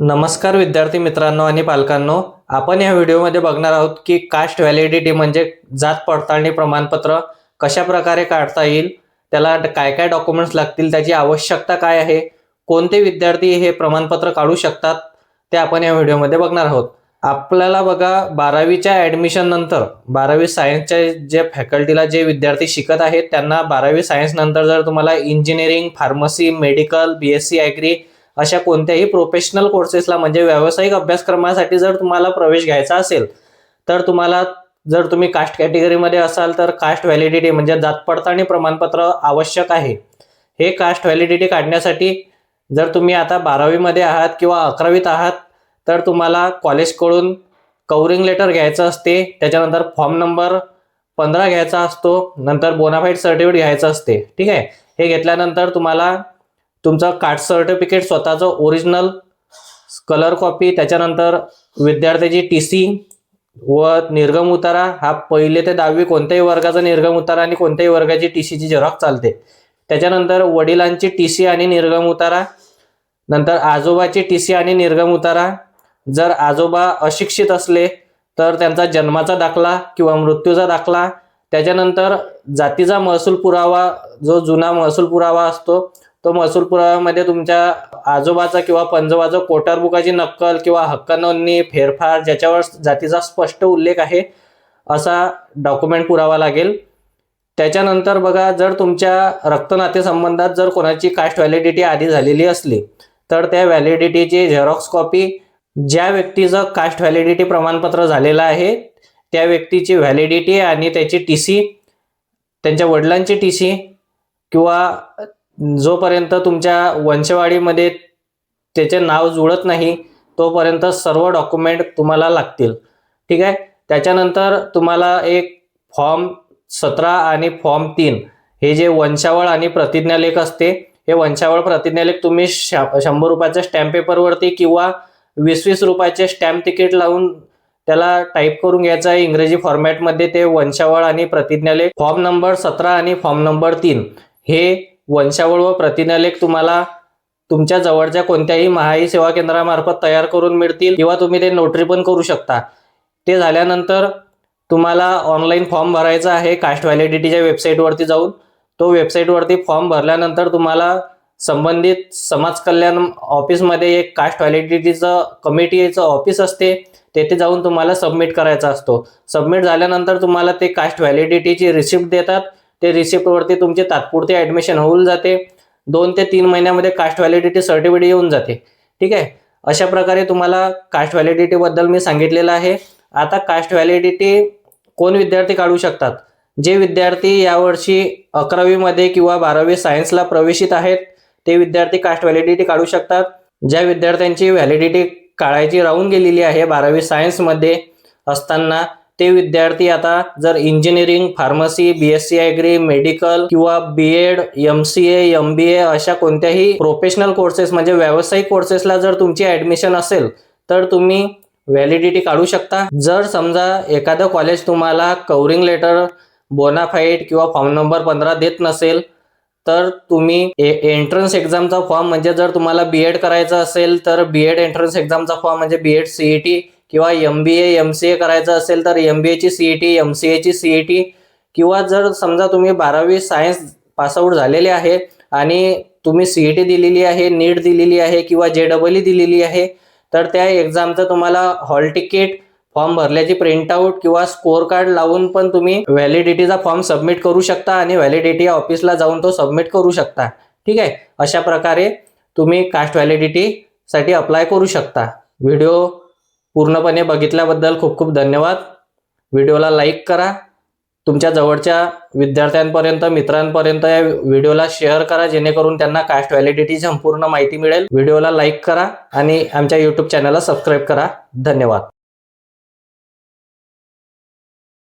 नमस्कार विद्यार्थी मित्रांनो आणि पालकांनो आपण या व्हिडिओमध्ये बघणार आहोत की कास्ट व्हॅलिडिटी म्हणजे जात पडताळणी प्रमाणपत्र कशा प्रकारे काढता येईल त्याला काय काय डॉक्युमेंट्स लागतील त्याची आवश्यकता काय आहे कोणते विद्यार्थी हे प्रमाणपत्र काढू शकतात ते आपण या व्हिडिओमध्ये बघणार आहोत. आपल्याला बघा बारावीच्या ॲडमिशन नंतर बारावी सायन्सच्या जे फॅकल्टीला जे विद्यार्थी शिकत आहेत त्यांना बारावी सायन्स नंतर जर तुम्हाला engineering pharmacy medical B S C agri अशा कोणत्याही प्रोफेशनल कोर्सेसला म्हणजे व्यावसायिक अभ्यासक्रमासाठी जर तुम्हाला प्रवेश घ्यायचा असेल तर तुम्हाला जर तुम्ही कास्ट कॅटेगरीमध्ये असाल तर कास्ट व्हॅलिडिटी म्हणजे जात पडताळणी प्रमाणपत्र आवश्यक आहे. हे कास्ट व्हॅलिडिटी काढण्यासाठी जर तुम्ही आता बारावीमध्ये आहात किंवा अकरावीत आहात तर तुम्हाला कॉलेजकडून कवरिंग लेटर घ्यायचं असते त्याच्यानंतर फॉर्म नंबर पंधरा घ्यायचा असतो नंतर बोनाफाईड सर्टिफिकेट घ्यायचं असते. ठीक आहे? हे घेतल्यानंतर तुम्हाला तुमचं कास्ट सर्टिफिकेट स्वतःचं ओरिजिनल कलर कॉपी त्याच्यानंतर विद्यार्थ्याची टी सी व निर्गम उतारा. हा पहिले ते दहावी कोणत्याही वर्गाचा निर्गम उतारा आणि कोणत्याही वर्गाची टी सीची झेरॉक्स चालते. त्याच्यानंतर वडिलांची टी सी आणि निर्गम उतारा. नंतर आजोबाची टी सी आणि निर्गम उतारा. जर आजोबा अशिक्षित असले तर त्यांचा जन्माचा दाखला किंवा मृत्यूचा दाखला. त्याच्यानंतर जातीचा महसूल पुरावा जो जुना महसूल पुरावा असतो तो महसूल पुराव्यामध्ये तुमच्या आजोबाचा किंवा पंजोबाचा कोटार बुकाची नक्कल किंवा हक्क नोंदणी फेरफार ज्याच्यावर जातीचा स्पष्ट उल्लेख आहे असा डॉक्युमेंट पुरावा लागेल. त्याच्यानंतर बघा जर तुमच्या रक्तनाते संबंधात जर कोणाची कास्ट व्हॅलिडिटी आधी झालेली असली तर त्या व्हॅलिडिटीची झेरॉक्स कॉपी ज्या व्यक्तीचं कास्ट व्हॅलिडिटी प्रमाणपत्र झालेलं आहे त्या व्यक्तीची व्हॅलिडिटी आणि त्याची टी सी त्यांच्या वडिलांची टी सी किंवा जोपर्यंत तुमच्या वंशवाडीमध्ये त्याचे नाव जुळत नाही तोपर्यंत सर्व डॉक्युमेंट तुम्हाला लागतील. ठीक आहे? त्याच्यानंतर तुम्हाला एक फॉर्म सतरा आणि फॉर्म तीन हे जे वंशावळ आणि प्रतिज्ञालेख असते हे वंशावळ प्रतिज्ञालेख तुम्ही शा शंभर रुपयाच्या स्टॅम्प पेपरवरती किंवा वीस वीस रुपयाचे स्टॅम्प तिकीट लावून त्याला टाईप करून घ्यायचं आहे. इंग्रजी फॉर्मॅटमध्ये ते वंशावळ आणि प्रतिज्ञालेख फॉर्म नंबर सतरा आणि फॉर्म नंबर तीन हे वंशावळ व प्रतिनालेख तुम्हाला तुमच्या जवळच्या कोणत्याही महाई सेवा केंद्रामार्फत तयार करून मिळतील किंवा तुम्ही ते नोटरी पण करू शकता. ते झाल्यानंतर तुम्हाला ऑनलाईन फॉर्म भरायचा आहे. कास्ट व्हॅलिडिटीच्या वेबसाईटवरती जाऊन. तो वेबसाईटवरती फॉर्म भरल्यानंतर तुम्हाला संबंधित समाज कल्याण ऑफिसमध्ये एक कास्ट व्हॅलिडिटीचं कमिटीचं ऑफिस असते. तेथे जाऊन तुम्हाला सबमिट करायचा असतो. सबमिट झाल्यानंतर तुम्हाला ते कास्ट व्हॅलिडिटीची रिसिप्ट देतात. ते रिसिप्टवरती तुमचे तात्पुरते ॲडमिशन होऊन जाते. दोन ते तीन महिन्यामध्ये कास्ट व्हॅलिडिटी सर्टिफिकेट येऊन जाते. ठीक आहे? अशा प्रकारे तुम्हाला कास्ट व्हॅलिडिटीबद्दल मी सांगितलेलं आहे. आता कास्ट व्हॅलिडिटी कोण विद्यार्थी काढू शकतात? जे विद्यार्थी यावर्षी अकरावीमध्ये किंवा बारावी सायन्सला प्रवेशित आहेत ते विद्यार्थी कास्ट व्हॅलिडिटी काढू शकतात. ज्या विद्यार्थ्यांची व्हॅलिडिटी काढायची राहून गेलेली आहे बारावी सायन्समध्ये असताना ते विद्यार्थी आता जर engineering pharmacy BSc S agri medical किंवा B Ed M C M B A अशा कोणत्याही प्रोफेशनल कोर्सेस म्हणजे व्यावसायिक कोर्सेसला जर तुमची ऍडमिशन असेल तर तुम्ही व्हॅलिडिटी काढू शकता. जर समजा एखादं कॉलेज तुम्हाला कवरिंग लेटर बोनाफाईट किंवा फॉर्म नंबर पंधरा देत नसेल तर तुम्ही एंट्रन्स एक्झामचा फॉर्म म्हणजे जर तुम्हाला बी एड करायचं असेल तर बी एड एंट्रन्स एक्झामचा फॉर्म म्हणजे बी एड सी टी किंवा M B A M C A करायचं असेल तर एम बी एची C E T M C एची सी ई टी किंवा जर समजा तुम्ही बारावी सायन्स पासआउट झालेले आहे आणि तुम्ही सी ई टी दिलेली आहे नीट दिलेली आहे किंवा जे डबल ई दिलेली आहे तर त्या एक्झामचं तुम्हाला हॉल तिकीट फॉर्म भरल्याची प्रिंटआउट किंवा स्कोअर कार्ड लावून पण तुम्ही व्हॅलिडिटीचा फॉर्म सबमिट करू शकता आणि व्हॅलिडिटी ऑफिसला जाऊन तो सबमिट करू शकता. ठीक आहे? अशा प्रकारे तुम्ही कास्ट व्हॅलिडिटीसाठी अप्लाय करू शकता. व्हिडिओ पूर्णपणे बघितल्याबद्दल खूप खूप धन्यवाद. व्हिडिओला लाईक करा. तुमच्या जवळच्या विद्यार्थ्यांपर्यंत मित्रांपर्यंत या व्हिडिओला शेअर करा जेणेकरून त्यांना कास्ट व्हॅलिडिटी संपूर्ण माहिती मिळेल. व्हिडिओला लाईक करा आणि आमच्या यूट्यूब चॅनलला सबस्क्राईब करा. धन्यवाद.